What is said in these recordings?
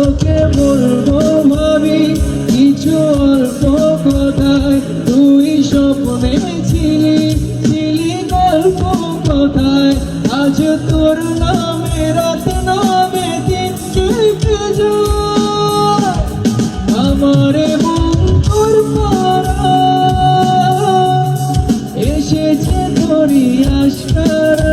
তোকে বলব ভাবি, কিছু অল্প কথায় তুই স্বপ্নে ছিলি ছিলি গল্প কথায়। আজ তোর নামে, রাত নামে দিন কেটে যায়। আমারে মঙ্গল পারা এসেছে তোরি আশকারায়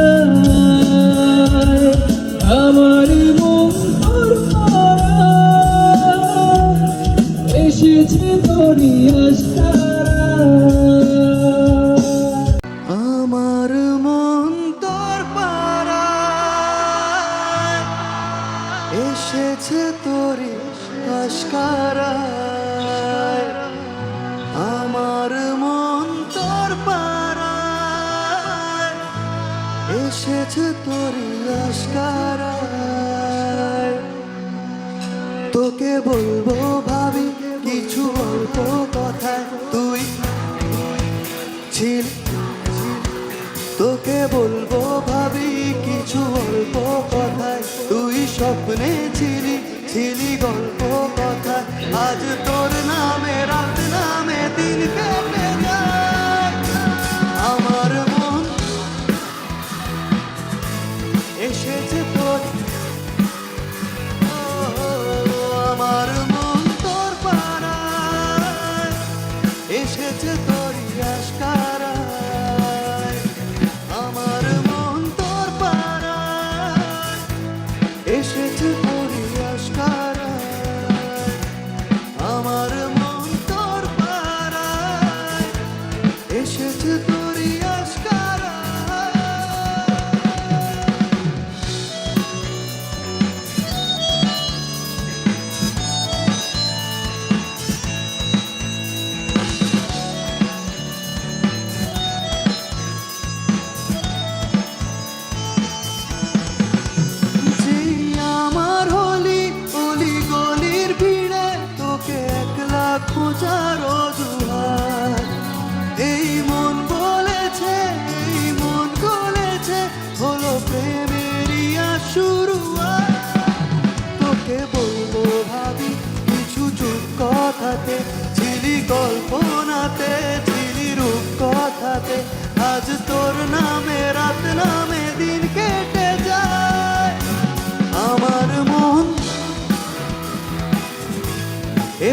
তোরে তোকে বলব ভাবি, কিছু অল্প কথায় তুই ছিল। তোকে বলব ভাবি, কিছু অল্প কথায় তুই স্বপ্নে ছিলি ছিলি গল্প কথা আজ তোর এসেছে তোর আশকারায়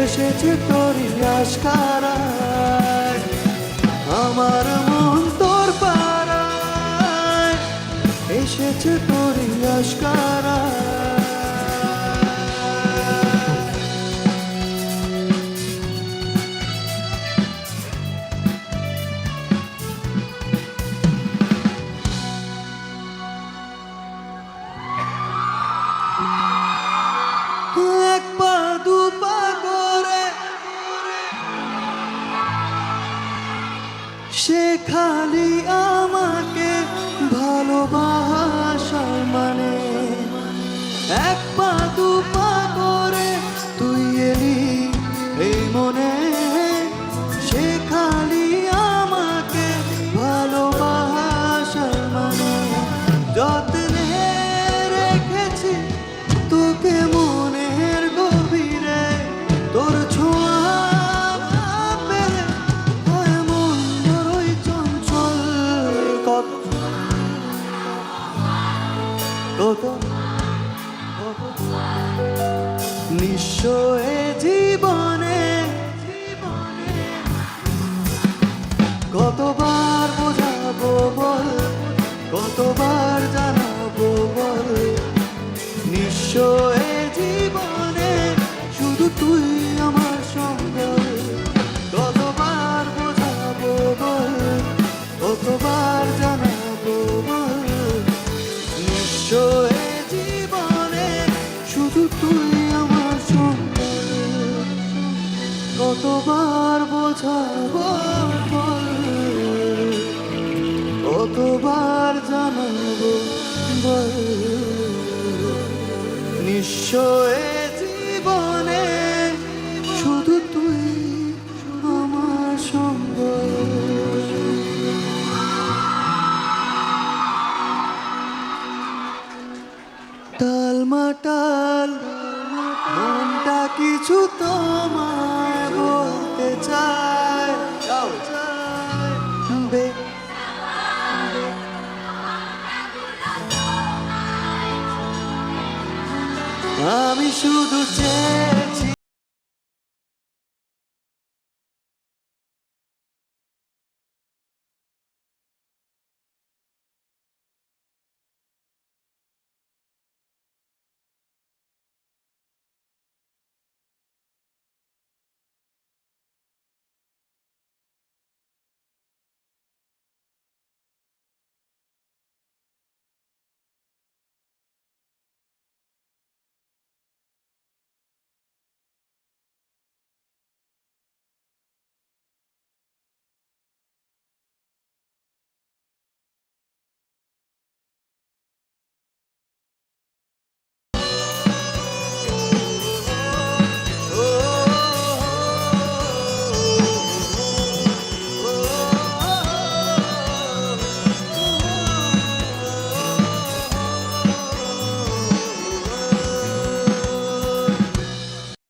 এসেছে তোর আশকারায় আমার মন তোর পাড়ায়। এসেছে তোর আশকারায়। সে খালি আমাকে ভালোবাসার মানে। এক পা দু কত নিঃস্ব এ জীবনে। কতবার কতবার বোঝাবো কতবার জানাব নিশ্চয় জীবনে শুধু তুই আমার সঙ্গ। টাল মাটাল মন কিছু তোমায়